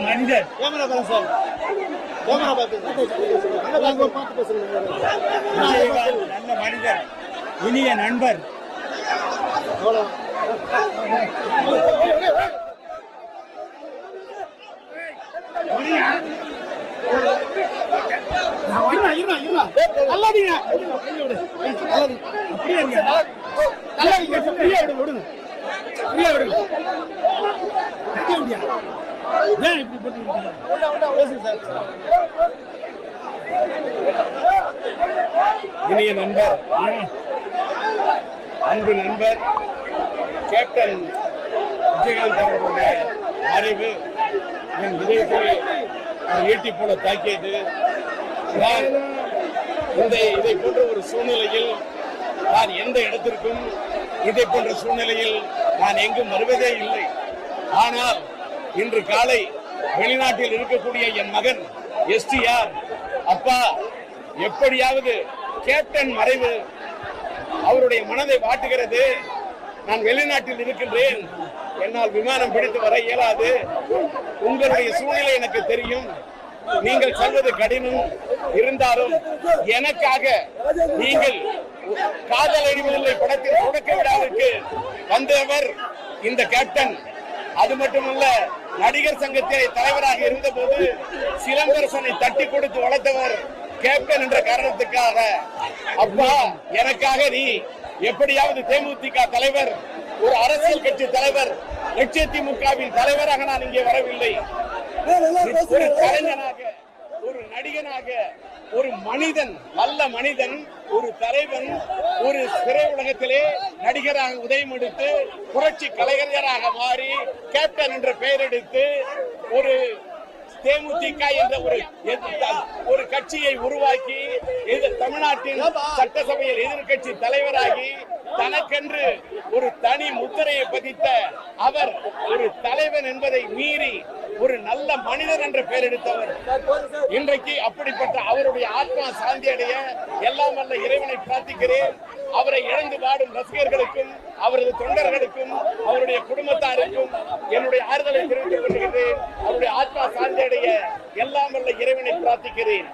மனிதர் கேமரா பாருங்க sir camera பார்த்து பார்த்து பேசுங்க விஜயகாந்த் நல்ல மனிதர் இனிய நண்பர் ஃப்ரீயா விடுங்க விடுங்க ஏன் இப்படி போட்டு இனிய நண்பர் அன்பு நண்பர் கேப்டன் விஜயகாந்த் அவர்களுடைய அறிவு என் இதயத்தை ஒரு ஈட்டி போல தாக்கியது. நான் இந்த இதை போன்ற ஒரு சூழ்நிலையில் நான் எந்த இடத்திற்கும் இதை போன்ற சூழ்நிலையில் நான் எங்கும் வருவதே இல்லை. ஆனால் இன்று காலை வெளிநாட்டில் இருக்கக்கூடிய என் மகன் எஸ்டிஆர் அப்பா எப்படியாவது கேப்டன் மறைவு அவருடைய மனதை வாட்டுகிறது. நான் வெளிநாட்டில் இருக்கின்றேன். என்னால் விமானம் பிடித்து வர இயலாது. உங்களுடைய சூழ்நிலை எனக்கு தெரியும். நீங்கள் சொல்வது கடினம். இருந்தாலும் எனக்காக நீங்கள் காதல் அடிவதில்லை படத்தில் தொடக்க விழாவிற்கு வந்தவர் இந்த கேப்டன். அது மட்டுமல்ல நடிகர் சங்கத்திலே தலைவராக இருந்தபோது சிலம்பரசனை தட்டி கொடுத்து வளர்த்தவர் கேப்டன் என்ற காரணத்துக்காக. அப்பா எனக்காக நீ எப்படியாவது தேமுதிக தலைவர் ஒரு அரசியல் கட்சி தலைவர் லட்சத்திமுகவின் தலைவராக நான் இங்கே வரவில்லை. கலைஞனாக நடிகனாக ஒரு மனிதன் நல்ல மனிதன் ஒரு தலைவன் ஒரு திரை உலகத்திலே நடிகராக உதயம் எடுத்து புரட்சி கலைஞராக மாறி கேப்டன் என்ற பெயர் எடுத்து ஒரு தேமுதிக என்ற ஒரு ஒரு கட்சியை உருவாக்கி இது தமிழ்நாட்டின் சட்டசபையில் எதிர்க்கட்சி தலைவராகி தனக்கென்று ஒரு தனி முத்திரையை பதித்த அவர் ஒரு தலைவன் என்பதை மீறி ஒரு நல்ல மனிதர் என்ற பெயர் எடுத்தவர். இன்றைக்கு அப்படிப்பட்ட அவருடைய ஆத்மா சாந்தி அடைய எல்லாம் வல்ல இறைவனை பிரார்த்திக்கிறேன். அவரை இழந்து வாடும் ரசிகர்களுக்கும் அவரது தொண்டர்களுக்கும் அவருடைய குடும்பத்தாருக்கும் என்னுடைய ஆறுதலை தெரிவித்துக் கொள்கிறேன். அவருடைய ஆத்மா சாந்தி அடைய எல்லாம் வல்ல இறைவனை பிரார்த்திக்கிறேன்.